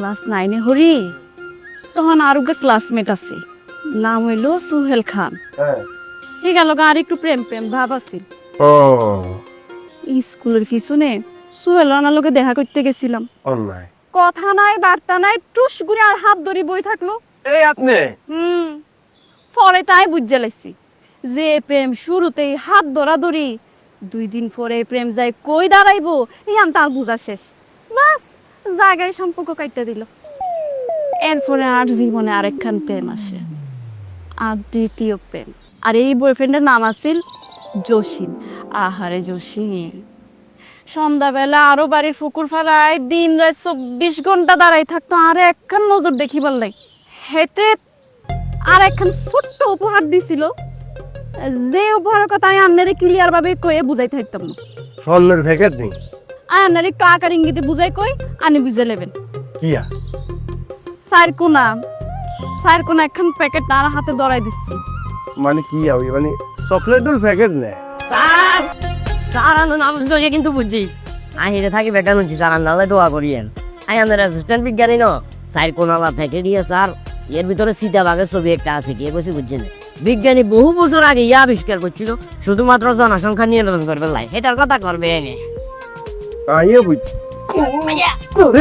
Class নাইনে হরি তখন আরোগ্য ক্লাসমেট আছে নাম হইল সুহেল খান। হ্যাঁ। ঠিক গেল আর একটু প্রেম প্রেম ভাব আছিল ও। স্কুলের পিছনে সুহেল রানার লোকে দেখা করতে গেছিলাম। কথা নাই বার্তা নাই টুস করে আর হাত ধরে বই থাকল। এই আপনি? হুম। পরে তাই বুঝতে লাইছি যে প্রেম শুরুতেই হাত ধরাধরি দুই দিন পরে প্রেম যায় কই দাঁড়াইবো ইয়ান তার বুঝা শেষ। জায়গায় সম্পর্ক কাটতে দিল। এরপরে আর জীবনে আরেকখান প্রেম আসে। আর দ্বিতীয় প্রেম। আর এই বয়ফ্রেন্ডের নাম আছিল জসিম। আহারে জসিম। সন্ধ্যাবেলা আরও বাড়ির ফুকুর ফালায় দিন রাত চব্বিশ ঘণ্টা দাঁড়াই থাকতো আর একখান নজর দেখিবার লাই হেতে আর একখান ছোট্ট উপহার দিছিল। যে উপহারের কথা আমি আন্নারে ক্লিয়ার ভাবে কয়ে বুঝাই থাকতাম না। স্বর্ণের নেই। একটু আকার ইঙ্গিতে বুঝাই কই আনি বুঝে নেবেন। কিয়া চার কোনা চার কোনা একখান প্যাকেট হাতে ধরাই দিচ্ছি। মানে কি মানে চকলেটের প্যাকেট নেই স্যার স্যার আমি নাম শুনে কিন্তু এটা থাকি স্যার আন্দালে দোয়া করিয়েন আমাদের অ্যাসিস্ট্যান্ট বিজ্ঞানী ন? স্যার কোনালা থেকে দিয়ে স্যার এর ভিতরে সীতা বাঘের ছবি একটা আছে কি বসে বুঝছেন বিজ্ঞানী বহু বছর আগে ইয়া আবিষ্কার করছিল শুধুমাত্র জনসংখ্যা নিয়ন্ত্রণ করবে লাই। এটার কথা করবে এনে। അയ്യ പോയി